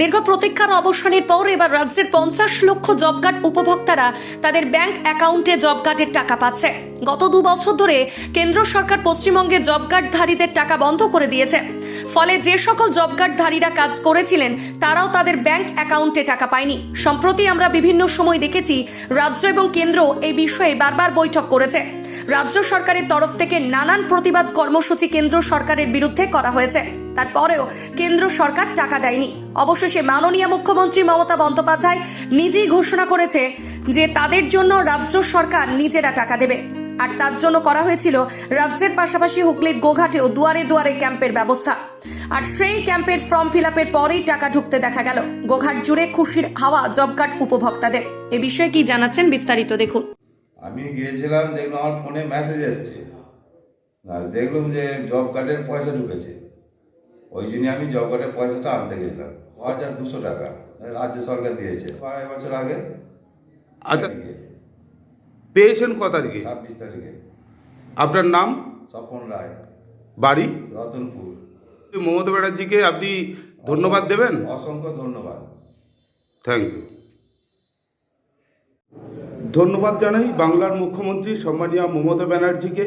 দীর্ঘ প্রতীক্ষার অবসানের পর এবার রাজ্যের পঞ্চাশ লক্ষ জব কার্ড উপভোক্তারা তাদের ব্যাংক অ্যাকাউন্টে জব কার্ডের টাকা পাচ্ছে। গত দু বছর ধরে কেন্দ্র সরকার পশ্চিমবঙ্গে জব কার্ডধারীদের টাকা বন্ধ করে দিয়েছে। ফলে যে সকল জব কার্ডধারীরা কাজ করেছিলেন, তারাও তাদের ব্যাংক অ্যাকাউন্টে টাকা পায়নি। সম্প্রতি আমরা বিভিন্ন সময় দেখেছি, রাজ্য এবং কেন্দ্র এই বিষয়ে বারবার বৈঠক করেছে। রাজ্য সরকারের তরফ থেকে নানান প্রতিবাদ কর্মসূচি কেন্দ্র সরকারের বিরুদ্ধে করা হয়েছে। তারপরেও কেন্দ্র সরকার টাকা দেয়নি। অবশেষে মাননীয় মুখ্যমন্ত্রী মমতা বন্দ্যোপাধ্যায় নিজেই ঘোষণা করেছে যে তাদের জন্য রাজ্য সরকার নিজেরা টাকা দেবে। আর তার জন্য করা হয়েছিল রাজ্যের পাশাপাশি হুগলির গোঘাটেও দুয়ারে দুয়ারে ক্যাম্পের ব্যবস্থা। আর সেই ক্যাম্পের ফর্ম ফিল আপের পরেই টাকা ঢুকতে দেখা গেল। গোঘাট জুড়ে খুশির হাওয়া জব কার্ড উপভোক্তাদের। এ বিষয়ে কি জানাচ্ছেন বিস্তারিত দেখুন। আমি গিয়েছিলাম দেখলাম আমার ফোনে মেসেজ এসছে। দেখলাম যে জব কার্ডের পয়সা ঢুকেছে। ওই জন্য আমি জব কার্ডের পয়সাটা আনতে গেছিলাম ছ হাজার দুশো টাকা রাজ্য সরকার দিয়েছে আড়াই বছর আগে। আচ্ছা পেয়েছেন ক তারিখে? ছাব্বিশ তারিখে। আপনার নাম? স্বপন রায়। বাড়ি? রতনপুর। মমতা ব্যানার্জিকে আপনি ধন্যবাদ দেবেন? অসংখ্য ধন্যবাদ। থ্যাংক ইউ ধন্যবাদ জানাই বাংলার মুখ্যমন্ত্রী সম্মানীয় মমতা ব্যানার্জিকে,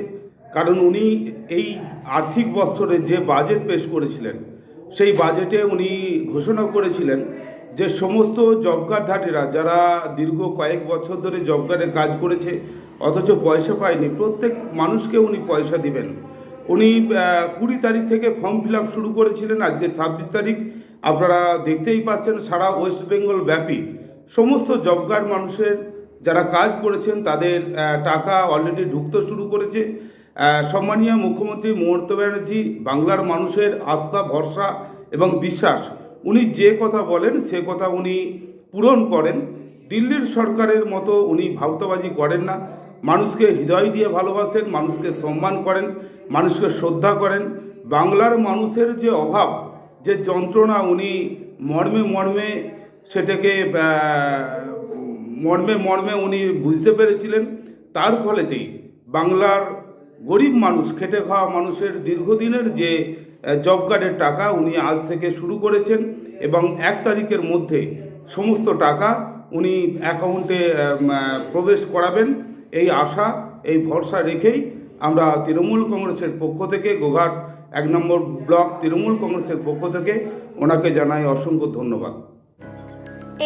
কারণ উনি এই আর্থিক বৎসরে যে বাজেট পেশ করেছিলেন, সেই বাজেটে উনি ঘোষণা করেছিলেন যে সমস্ত জব যারা দীর্ঘ কয়েক বছর ধরে জব কাজ করেছে, অথচ পয়সা পায়নি, প্রত্যেক মানুষকে উনি পয়সা দিবেন। উনি কুড়ি তারিখ থেকে ফর্ম ফিল শুরু করেছিলেন, আজকে ছাব্বিশ তারিখ। আপনারা দেখতেই পাচ্ছেন সারা ওয়েস্ট বেঙ্গল ব্যাপী সমস্ত জব মানুষের যারা কাজ করেছেন তাদের টাকা অলরেডি ঢুকতে শুরু করেছে। সম্মানীয় মুখ্যমন্ত্রী মমতা ব্যানার্জি, বাংলার মানুষের আস্থা, ভরসা এবং বিশ্বাস, উনি যে কথা বলেন সে কথা উনি পূরণ করেন। দিল্লির সরকারের মতো উনি ভাবতাবাজি করেন না। মানুষকে হৃদয় দিয়ে ভালোবাসেন, মানুষকে সম্মান করেন, মানুষকে শ্রদ্ধা করেন। বাংলার মানুষের যে অভাব, যে যন্ত্রণা উনি মর্মে মর্মে সেটাকে মর্মে মর্মে উনি বুঝতে পেরেছিলেন, তার ফলেতেই বাংলার গরিব মানুষ, খেটে খাওয়া মানুষের দীর্ঘদিনের যে জব কার্ডের টাকা উনি আজ থেকে শুরু করেছেন এবং এক তারিখের মধ্যে সমস্ত টাকা উনি অ্যাকাউন্টে প্রবেশ করাবেন। এই আশা, এই ভরসা রেখেই আমরা তৃণমূল কংগ্রেসের পক্ষ থেকে, গোঘাট এক নম্বর ব্লক তৃণমূল কংগ্রেসের পক্ষ থেকে ওনাকে জানাই অসংখ্য ধন্যবাদ।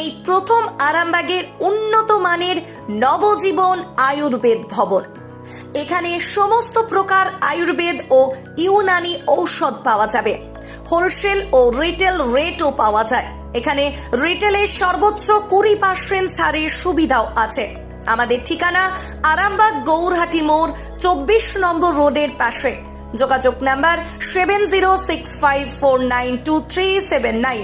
এই প্রথম আরামবাগের উন্নত মানের নবজীবন আয়ুর্বেদ ভবন। এখানে সমস্ত প্রকার আয়ুর্বেদ ও ইউনানি ঔষধ পাওয়া যাবে। হোলসেল ও রিটেল রেটও পাওয়া যায়। এখানে রিটেলের সর্বোচ্চ কুড়ি পার্সেন্ট ছাড়ের সুবিধাও আছে। আমাদের ঠিকানা আরামবাগ গৌরহাটি মোড় চব্বিশ নম্বর রোডের পাশে। যোগাযোগ number seven zero six five four nine two three seven nine.